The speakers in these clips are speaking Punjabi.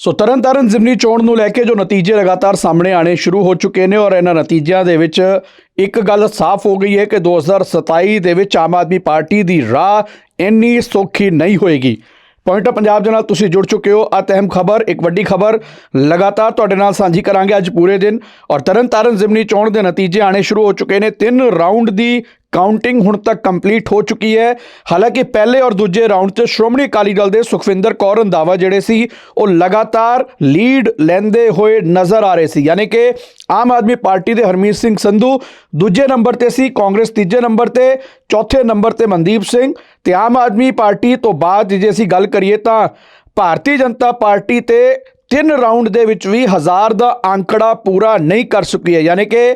ਸੋ ਤਰਨਤਾਰਨ ਜ਼ਿਮਨੀ ਚੋਣ ਨੂੰ ਲੈ ਕੇ ਜੋ ਨਤੀਜੇ ਲਗਾਤਾਰ ਸਾਹਮਣੇ ਆਣੇ ਸ਼ੁਰੂ ਹੋ ਚੁੱਕੇ ਨੇ ਔਰ ਇਹਨਾਂ ਨਤੀਜਿਆਂ ਦੇ ਵਿੱਚ ਇੱਕ ਗੱਲ ਸਾਫ਼ ਹੋ ਗਈ ਹੈ ਕਿ 2027 ਦੇ ਵਿੱਚ ਆਮ ਆਦਮੀ ਪਾਰਟੀ ਦੀ ਰਾਹ ਇੰਨੀ ਸੌਖੀ ਨਹੀਂ ਹੋਏਗੀ। ਪੁਆਇੰਟ ਪੰਜਾਬ ਦੇ ਨਾਲ ਤੁਸੀਂ ਜੁੜ ਚੁੱਕੇ ਹੋ। ਅਤ ਅਹਿਮ ਖਬਰ, ਇੱਕ ਵੱਡੀ ਖਬਰ। ਲਗਾਤਾਰ ਤੁਹਾਡੇ ਨਾਲ ਸਾਂਝੀ ਕਰਾਂਗੇ ਅੱਜ ਪੂਰੇ ਦਿਨ ਔਰ ਤਰਨਤਾਰਨ ਜ਼ਿਮਨੀ ਚੋਣ ਦੇ ਨਤੀਜੇ ਆਣੇ ਸ਼ੁਰੂ ਹੋ ਚੁੱਕੇ ਨੇ। ਤਿੰਨ ਰਾਉਂਡ ਦੀ ਕਾਊਂਟਿੰਗ ਹੁਣ ਤੱਕ ਕੰਪਲੀਟ ਹੋ ਚੁੱਕੀ ਹੈ। ਹਾਲਾਂਕਿ ਪਹਿਲੇ ਔਰ ਦੂਜੇ ਰਾਉਂਡ 'ਚ ਸ਼੍ਰੋਮਣੀ ਅਕਾਲੀ ਦਲ ਦੇ ਸੁਖਵਿੰਦਰ ਕੌਰ ਰੰਧਾਵਾ ਜਿਹੜੇ ਸੀ, ਉਹ ਲਗਾਤਾਰ ਲੀਡ ਲੈਂਦੇ ਹੋਏ ਨਜ਼ਰ ਆ ਰਹੇ ਸੀ। ਯਾਨੀ ਕਿ ਆਮ ਆਦਮੀ ਪਾਰਟੀ ਦੇ ਹਰਮੀਤ ਸਿੰਘ ਸੰਧੂ ਦੂਜੇ ਨੰਬਰ ਤੇ ਸੀ, ਕਾਂਗਰਸ ਤੀਜੇ ਨੰਬਰ ਤੇ, ਚੌਥੇ ਨੰਬਰ ਤੇ ਮਨਦੀਪ ਸਿੰਘ ਤੇ ਆਮ ਆਦਮੀ ਪਾਰਟੀ ਤੋਂ ਬਾਅਦ ਜੇ ਅਸੀਂ ਗੱਲ ਕਰੀਏ ਤਾਂ ਭਾਰਤੀ ਜਨਤਾ ਪਾਰਟੀ ਤੇ ਤਿੰਨ ਰਾਉਂਡ ਦੇ ਵਿੱਚ ਵੀ ਹਜ਼ਾਰ ਦਾ ਅੰਕੜਾ ਪੂਰਾ ਨਹੀਂ ਕਰ ਸਕੀ ਹੈ। ਯਾਨੀ ਕਿ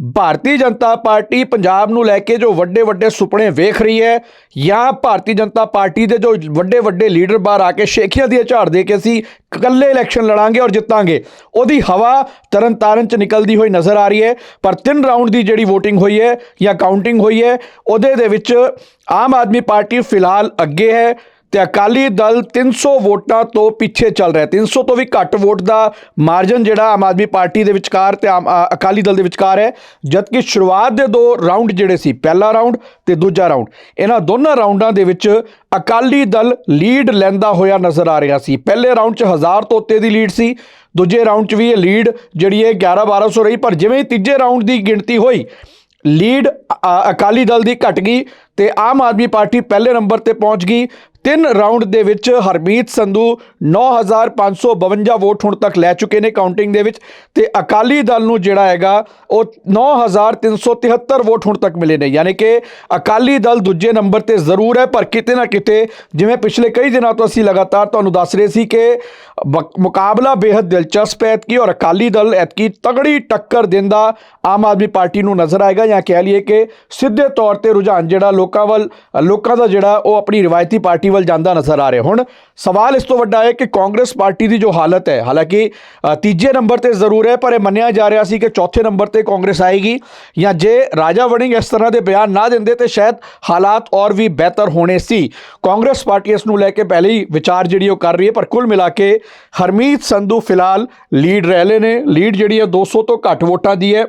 ਭਾਰਤੀ ਜਨਤਾ ਪਾਰਟੀ ਪੰਜਾਬ ਨੂੰ ਲੈ ਕੇ ਜੋ ਵੱਡੇ ਵੱਡੇ ਸੁਪਨੇ ਵੇਖ ਰਹੀ ਹੈ ਜਾਂ ਭਾਰਤੀ ਜਨਤਾ ਪਾਰਟੀ ਦੇ ਜੋ ਵੱਡੇ ਵੱਡੇ ਲੀਡਰ ਬਾਹਰ ਆ ਕੇ ਸ਼ੇਖੀਆਂ ਦੀ ਝਾੜ ਦੇ ਕੇ ਅਸੀਂ ਇਕੱਲੇ ਇਲੈਕਸ਼ਨ ਲੜਾਂਗੇ ਔਰ ਜਿੱਤਾਂਗੇ, ਉਹਦੀ ਹਵਾ ਤਰਨਤਾਰਨ ਚ ਨਿਕਲਦੀ ਹੋਈ ਨਜ਼ਰ ਆ ਰਹੀ ਹੈ, ਪਰ ਤਿੰਨ ਰਾਉਂਡ ਦੀ ਜਿਹੜੀ VOTING ਹੋਈ ਹੈ ਜਾਂ ਕਾਊਂਟਿੰਗ ਹੋਈ ਹੈ, ਉਹਦੇ ਦੇ ਵਿੱਚ ਆਮ ਆਦਮੀ ਪਾਰਟੀ ਫਿਲਹਾਲ ਅੱਗੇ ਹੈ। ਤੇ ਅਕਾਲੀ ਦਲ 300 ਵੋਟਾਂ ਤੋਂ ਪਿੱਛੇ ਚੱਲ ਰਿਹਾ। ਹੈ 300 ਤੋਂ ਵੀ ਘੱਟ ਵੋਟ ਦਾ ਮਾਰਜਨ ਜਿਹੜਾ ਆਮ ਆਦਮੀ ਪਾਰਟੀ ਦੇ ਵਿਚਕਾਰ ਤੇ ਆਮ- ਅਕਾਲੀ ਦਲ ਦੇ ਵਿਚਕਾਰ ਹੈ। ਜਦਕਿ ਸ਼ੁਰੂਆਤ ਦੇ ਦੋ ਰਾਉਂਡ ਜਿਹੜੇ ਸੀ, ਪਹਿਲਾ ਰਾਉਂਡ ਤੇ ਦੂਜਾ ਰਾਉਂਡ ਇਹਨਾਂ ਦੋਨਾਂ ਰਾਉਂਡਾਂ ਦੇ ਵਿੱਚ ਅਕਾਲੀ ਦਲ ਲੀਡ ਲੈਂਦਾ ਹੋਇਆ ਨਜ਼ਰ ਆ ਰਿਹਾ ਸੀ। ਪਹਿਲੇ ਰਾਉਂਡ 'ਚ 1000 ਤੋਂ ਉੱਤੇ ਦੀ ਲੀਡ ਸੀ, ਦੂਜੇ ਰਾਉਂਡ 'ਚ ਵੀ ਇਹ ਲੀਡ ਜਿਹੜੀ ਹੈ 11 1200 ਰਹੀ, ਪਰ ਜਿਵੇਂ ਹੀ ਤੀਜੇ ਰਾਉਂਡ ਦੀ ਗਿਣਤੀ ਹੋਈ, ਲੀਡ ਅਕਾਲੀ ਦਲ ਦੀ ਘਟ ਗਈ ਤੇ ਆਮ ਆਦਮੀ ਪਾਰਟੀ ਪਹਿਲੇ ਨੰਬਰ ਤੇ ਪਹੁੰਚ ਗਈ। ਤਿੰਨ ਰਾਉਂਡ ਦੇ ਵਿੱਚ ਹਰਮੀਤ ਸੰਧੂ 9552 ਵੋਟ ਹੁਣ ਤੱਕ ਲੈ ਚੁੱਕੇ ਨੇ ਕਾਊਂਟਿੰਗ ਦੇ ਵਿੱਚ ਤੇ ਅਕਾਲੀ ਦਲ ਨੂੰ ਜਿਹੜਾ ਹੈਗਾ ਉਹ 9373 ਵੋਟ ਹੁਣ ਤੱਕ ਮਿਲੇ ਨੇ। ਯਾਨੀ ਕਿ ਅਕਾਲੀ ਦਲ ਦੂਜੇ ਨੰਬਰ ਤੇ ਜ਼ਰੂਰ ਹੈ, ਪਰ ਕਿਤੇ ਨਾ ਕਿਤੇ ਜਿਵੇਂ ਪਿਛਲੇ ਕਈ ਦਿਨਾਂ ਤੋਂ ਅਸੀਂ ਲਗਾਤਾਰ ਤੁਹਾਨੂੰ ਦੱਸ ਰਹੇ ਸੀ ਕਿ ਬਕ- ਮੁਕਾਬਲਾ ਬੇहद ਦਿਲਚਸਪ ਹੈ ਕਿ ਔਰ ਅਕਾਲੀ ਦਲ ਐਤਕੀ ਤਗੜੀ ਟੱਕਰ ਦਿੰਦਾ ਆਮ ਆਦਮੀ ਪਾਰਟੀ ਨੂੰ ਨਜ਼ਰ ਆਏਗਾ ਜਾਂ ਕਹਿ ਲਈਏ ਕਿ ਸਿੱਧੇ ਤੌਰ ਤੇ ਰੁਝਾਨ ਜਿਹੜਾ ਲੋਕਾਂ ਵੱਲ, ਲੋਕਾਂ ਦਾ ਜਿਹੜਾ ਉਹ ਆਪਣੀ ਰਿਵਾਇਤੀ ਪਾਰਟੀ ਵੱਲ ਜਾਂਦਾ ਨਜ਼ਰ ਆ ਰਿਹਾ। ਹੁਣ ਸਵਾਲ ਇਸ ਤੋਂ ਵੱਡਾ ਹੈ ਕਿ ਕਾਂਗਰਸ ਪਾਰਟੀ ਦੀ ਜੋ ਹਾਲਤ ਹੈ, ਹਾਲਾਂਕਿ ਤੀਜੇ ਨੰਬਰ ਤੇ ਜ਼ਰੂਰ ਹੈ, ਪਰ ਇਹ ਮੰਨਿਆ ਜਾ ਰਿਹਾ ਸੀ ਕਿ ਚੌਥੇ ਨੰਬਰ ਤੇ ਕਾਂਗਰਸ ਆਏਗੀ। ਜਾਂ ਜੇ ਰਾਜਾ ਵੜਿੰਗ ਇਸ ਤਰ੍ਹਾਂ ਦੇ ਬਿਆਨ ਨਾ ਦਿੰਦੇ ਤੇ ਸ਼ਾਇਦ ਹਾਲਾਤ ਔਰ ਵੀ ਬਿਹਤਰ ਹੋਣੇ ਸੀ। ਕਾਂਗਰਸ ਪਾਰਟੀ ਇਸ ਨੂੰ ਲੈ ਕੇ ਪਹਿਲੇ ਹੀ ਵਿਚਾਰ ਜਿਹੜੀ ਉਹ ਕਰ ਰਹੀ ਹੈ, ਪਰ ਕੁੱਲ ਮਿਲਾ ਕੇ ਹਰਮੀਤ ਸੰਧੂ ਫਿਲਹਾਲ ਲੀਡ ਰਹਿ ਲਏ ਨੇ। ਲੀਡ ਜਿਹੜੀ ਹੈ 200 ਤੋਂ ਘੱਟ ਵੋਟਾਂ ਦੀ ਹੈ।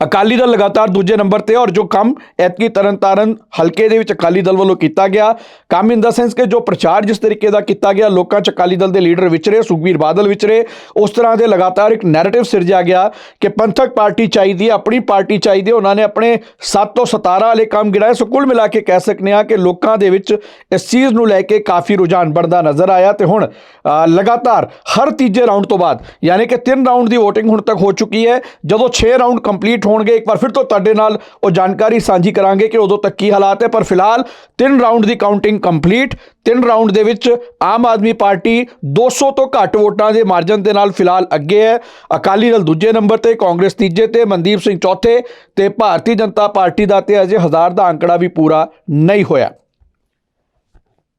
ਅਕਾਲੀ ਦਲ ਲਗਾਤਾਰ ਦੂਜੇ ਨੰਬਰ ਤੇ ਔਰ ਜੋ ਕੰਮ ਐਤਕੀ ਤਰਨਤਾਰਨ ਹਲਕੇ ਦੇ ਵਿੱਚ ਅਕਾਲੀ ਦਲ ਵੱਲੋਂ ਕੀਤਾ ਗਿਆ, ਕੰਮ ਇਨ ਦਾ ਸੈਂਸ ਕਿ ਜੋ ਪ੍ਰਚਾਰ ਜਿਸ ਤਰੀਕੇ ਦਾ ਕੀਤਾ ਗਿਆ, ਲੋਕਾਂ ਚ ਅਕਾਲੀ ਦਲ ਦੇ ਲੀਡਰ ਵਿਚਰੇ ਸੁਖਬੀਰ ਬਾਦਲ ਵਿਚਰੇ ਉਸ ਤਰ੍ਹਾਂ ਦੇ ਲਗਾਤਾਰ ਇੱਕ ਨੈਰੇਟਿਵ ਸਿਰਜਿਆ ਗਿਆ ਕਿ ਪੰਥਕ ਪਾਰਟੀ ਚਾਹੀਦੀ ਹੈ, ਆਪਣੀ ਪਾਰਟੀ ਚਾਹੀਦੀ ਹੈ, ਉਹਨਾਂ ਨੇ ਆਪਣੇ 7 ਤੋਂ 17 ਵਾਲੇ ਕੰਮ ਗਿਣਾਏ। ਸੋ ਕੁੱਲ ਮਿਲਾ ਕੇ ਕਹਿ ਸਕਨੇ ਆ ਕਿ ਲੋਕਾਂ ਦੇ ਵਿੱਚ ਇਸ ਚੀਜ਼ ਨੂੰ ਲੈ ਕੇ ਕਾਫੀ ਰੁਝਾਨ ਬਣਦਾ ਨਜ਼ਰ ਆਇਆ ਤੇ ਹੁਣ ਲਗਾਤਾਰ ਹਰ ਤੀਜੇ ਰਾਉਂਡ ਤੋਂ ਬਾਅਦ, ਯਾਨੀ ਕਿ ਤਿੰਨ ਰਾਉਂਡ ਦੀ VOTING ਹੁਣ ਤੱਕ ਹੋ ਚੁੱਕੀ ਹੈ। ਜਦੋਂ 6 ਰਾਉਂਡ ਕੰਪਲੀਟ ਹੋਣਗੇ। ਇੱਕ ਵਾਰ ਫਿਰ ਤੋਂ ਤੁਹਾਡੇ ਨਾਲ ਉਹ ਜਾਣਕਾਰੀ ਸਾਂਝੀ ਕਰਾਂਗੇ ਕਿ ਉਦੋਂ ਤੱਕ ਕੀ ਹਾਲਾਤ ਹੈ। ਪਰ ਫਿਲਹਾਲ ਤਿੰਨ ਰਾਉਂਡ ਦੀ ਕਾਊਂਟਿੰਗ ਕੰਪਲੀਟ। ਤਿੰਨ ਰਾਉਂਡ ਦੇ ਵਿੱਚ ਆਮ ਆਦਮੀ ਪਾਰਟੀ 200 ਤੋਂ ਘੱਟ ਵੋਟਾਂ ਦੇ ਮਾਰਜਨ ਦੇ ਨਾਲ ਫਿਲਹਾਲ ਅੱਗੇ ਹੈ। ਅਕਾਲੀ ਦਲ ਦੂਜੇ ਨੰਬਰ ਤੇ, ਕਾਂਗਰਸ ਤੀਜੇ ਤੇ, ਮਨਦੀਪ ਸਿੰਘ ਚੌਥੇ ਤੇ ਭਾਰਤੀ ਜਨਤਾ ਪਾਰਟੀ ਦਾ ਤੇ ਅਜੇ ਹਜ਼ਾਰ ਦਾ ਅੰਕੜਾ ਵੀ ਪੂਰਾ ਨਹੀਂ ਹੋਇਆ।